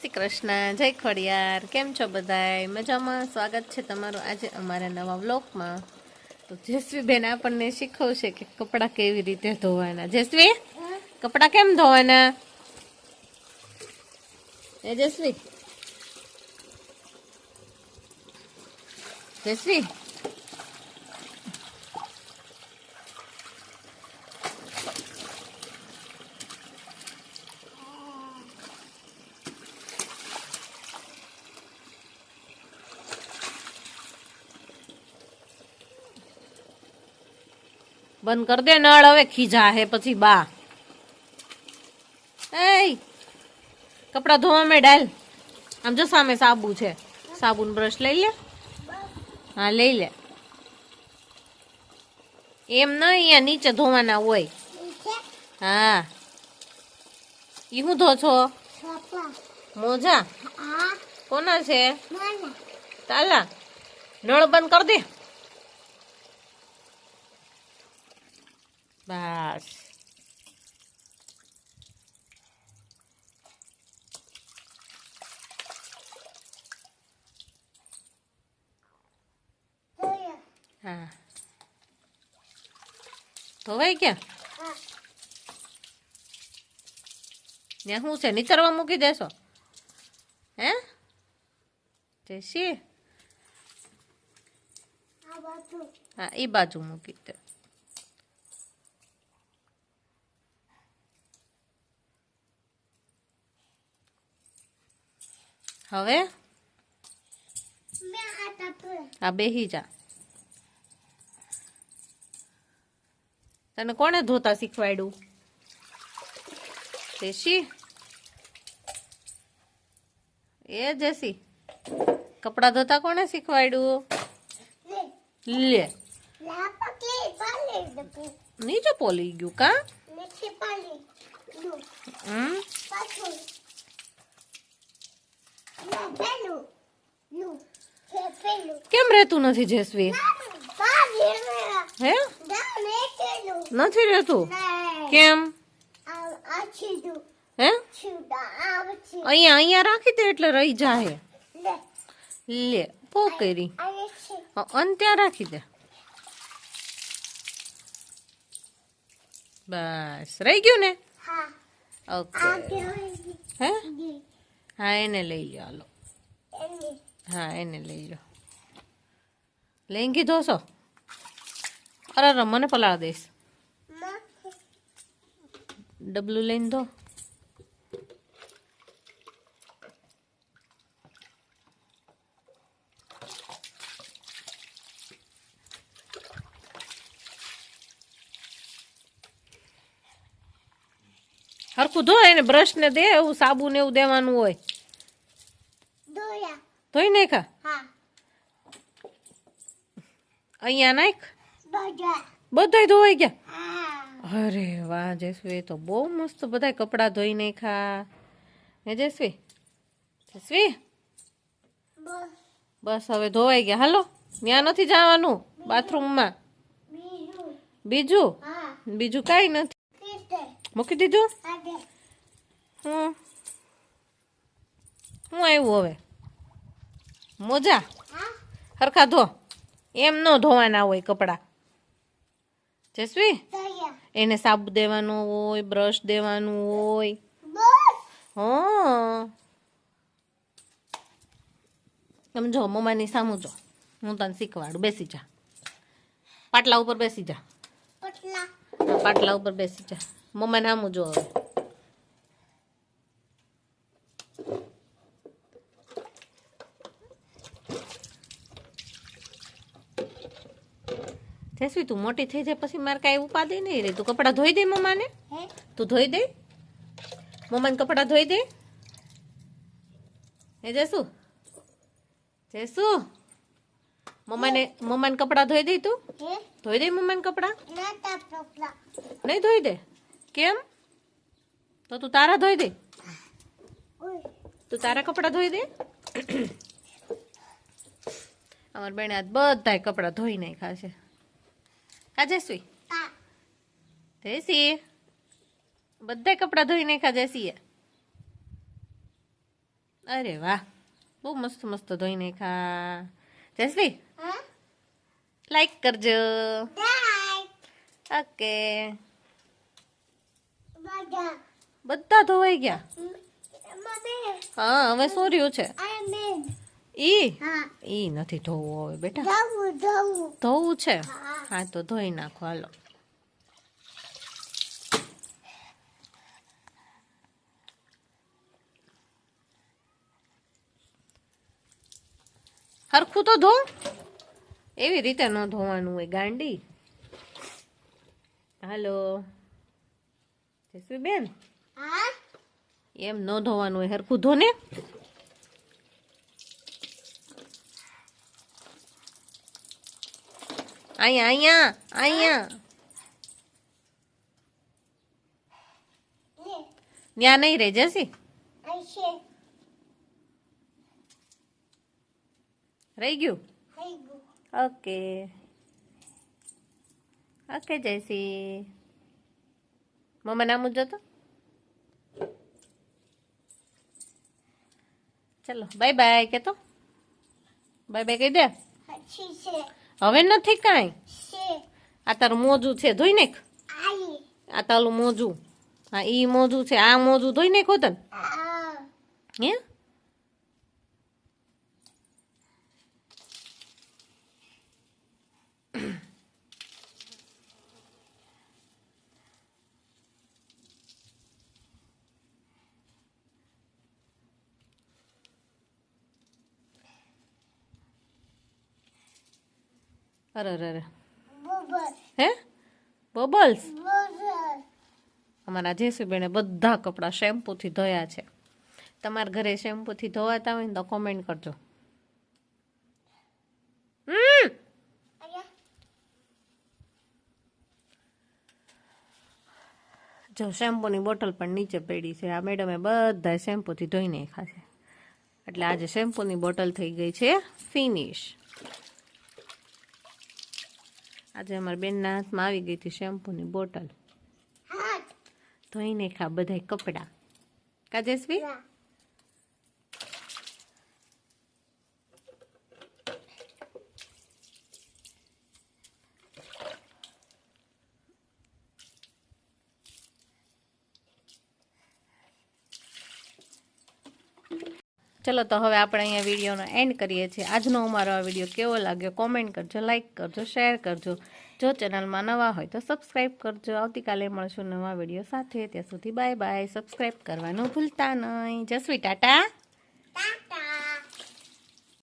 શ્રી કૃષ્ણ જય ખોડિયાર, કેમ છો બધાય? મજામાં? સ્વાગત છે તમારું આજે અમારા નવા વ્લોગમાં. તો જસવી બેન આપણને શીખવશે કે કપડાં કેવી રીતે ધોવાના. જસવી, કપડાં કેમ ધોવાના? એ જસવી. જસવી બંધ કર દે નળ હવે ખીજા હે પછી બા. એ કપડા ધોવા મેં ડાલ. આમ જો સામે સાબુ છે. સાબુન બ્રશ લઈ લે. હા લઈ લે. એમ ન અહીંયા નીચે ધોવાના હોય. હા. ઈ હું ધો છો? મોજા? કોના છે? તાલા. નળ બંધ કરી દે. બસ હા ધોવાઈ ગયા ત્યાં શું છે નીતરવા મૂકી દેશો હે જયસી હા એ બાજુ મૂકી દે હવે? આ બેહી જા. તને કોણે ધોતા શીખવાડ્યું? જેસી? એ જેસી કપડા ધોતા કોણે શીખવાડ્યું? લે. નીચે પોલી ગયું કા? હમ? કેમ રહેતું નથી જેસવી? હે? નથી રહેતું? કેમ? હે? અહીંયા અહીંયા રાખી દે એટલે રહી જાય લે. પો કરી. અને ત્યાં રાખી દે. બસ. રહી ગયું ને? ઓકે હે? હા એને લઈ લો હાલો. હા એને લઈ લો લેંગી ધોશો? અરે અરે મને પલાળ દઈશ. ડબલું લઈને ધો. હરખું ધો એને બ્રશ ને દે એવું સાબુ ને એવું દેવાનું હોય. ધોઈ હા. અહીંયા નાખ? બધા. ધોવાઈ ગયા? અરે વાહ જસવી તો બહુ મસ્ત બધાય કપડાં ધોઈ નાખ્યા. હે જસવી જસવી બસ. હવે ધોવાઈ ગયા. હાલો ત્યાં નથી જવાનું બાથરૂમમાં. બીજું? બીજું? કાંઈ નથી. મૂકી દીધું? હું હું આવ્યું હવે? મોજા? હરખા ધો. એમ ન ધોવાના હોય કપડાં. જસવી? એને સાબુ દેવાનું હોય બ્રશ દેવાનું હોય. તમે સમજો મમ્માની સામું જો. હું તને શીખવાડું. બેસી જા. પાટલા ઉપર બેસી જા. પાટલા ઉપર બેસી જા. મમ્માને સામું જો હવે. જસવી તું મોટી થઈ જાય પછી મારે કાંઈ ઉપાધિ નહીં રહી. તું કપડાં ધોઈ દે મમ્માને. તું ધોઈ દે. મમ્માને કપડાં ધોઈ દે. હે જસુ. જસુ. મમ્માને મમ્માને કપડાં ધોઈ દે તું. ધોઈ દે મમ્માને કપડાં? નહીં ધોઈ દે. કેમ? તો તું તારા ધોઈ દે. તું તારા કપડાં ધોઈ દે. અમારા બેને આજ બધાય કપડાં ધોઈ નાખ્યા છે. કા જયશ્રી જયસી બધાય કપડાં ધોઈ નાખ્યા જયસીએ અરે વાહ બહુ મસ્ત મસ્ત ધોઈને ખા જયશ્રી લાઈક કરજો. ઓકે. બધા ધોવાઈ ગયા? હા હવે શું રહ્યું છે? ઈ? ઈ નથી ધોવું હવે બેટા. ધોવું છે? હા. તો ધોઈ નાખો હાલો. હરખું તો ધો. એવી રીતે ન ધોવાનું હોય ગાંડી. હાલો. જસવી બેન એમ ન ધોવાનું હોય હરખું ધો ને અહીંયા અહીંયા અહીંયા ત્યાં નહીં રે જસી રહી ગયું ઓકે ઓકે જયસી મમ્મા નામ જતો ચલો બાય બાય કેતો બાય બાય કહી દે હવે નથી કાંઈ? આ તારું મોજું છે ધોઈ નાખ. આ તારું મોજું. હા ઈ મોજું છે આ મોજું ધોઈ નાખો તને. હે? અરે અરે હે? બબલ્સ? અમારા જેસુબેને બધા કપડાં શેમ્પૂથી ધોયા છે. તમારા ઘરે શેમ્પૂથી ધોવાતા હોય ને તો કોમેન્ટ કરજો. જો શેમ્પૂની બોટલ પણ નીચે પડી છે. આ મેડમે બધા શેમ્પૂથી ધોઈને ખાશે એટલે આજે શેમ્પૂની બોટલ થઈ ગઈ છે ફિનિશ આજે અમારા બેનના હાથમાં આવી ગઈ હતી શેમ્પૂની બોટલ. ધોઈને ખા બધાય કપડાં. કાજેશ્વી ચલો તો હવે આપણે અહીંયા વિડીયોનો એન્ડ કરીએ છીએ. આજનો અમારો આ વીડિયો કેવો લાગ્યો કોમેન્ટ કરજો લાઇક કરજો શેર કરજો. જો ચેનલમાં નવા હોય તો સબસ્ક્રાઈબ કરજો. આવતીકાલે મળશું નવા વીડિયો સાથે. ત્યાં સુધી બાય બાય સબસ્ક્રાઈબ કરવાનું ભૂલતા નહીં. જસવી ટાટા.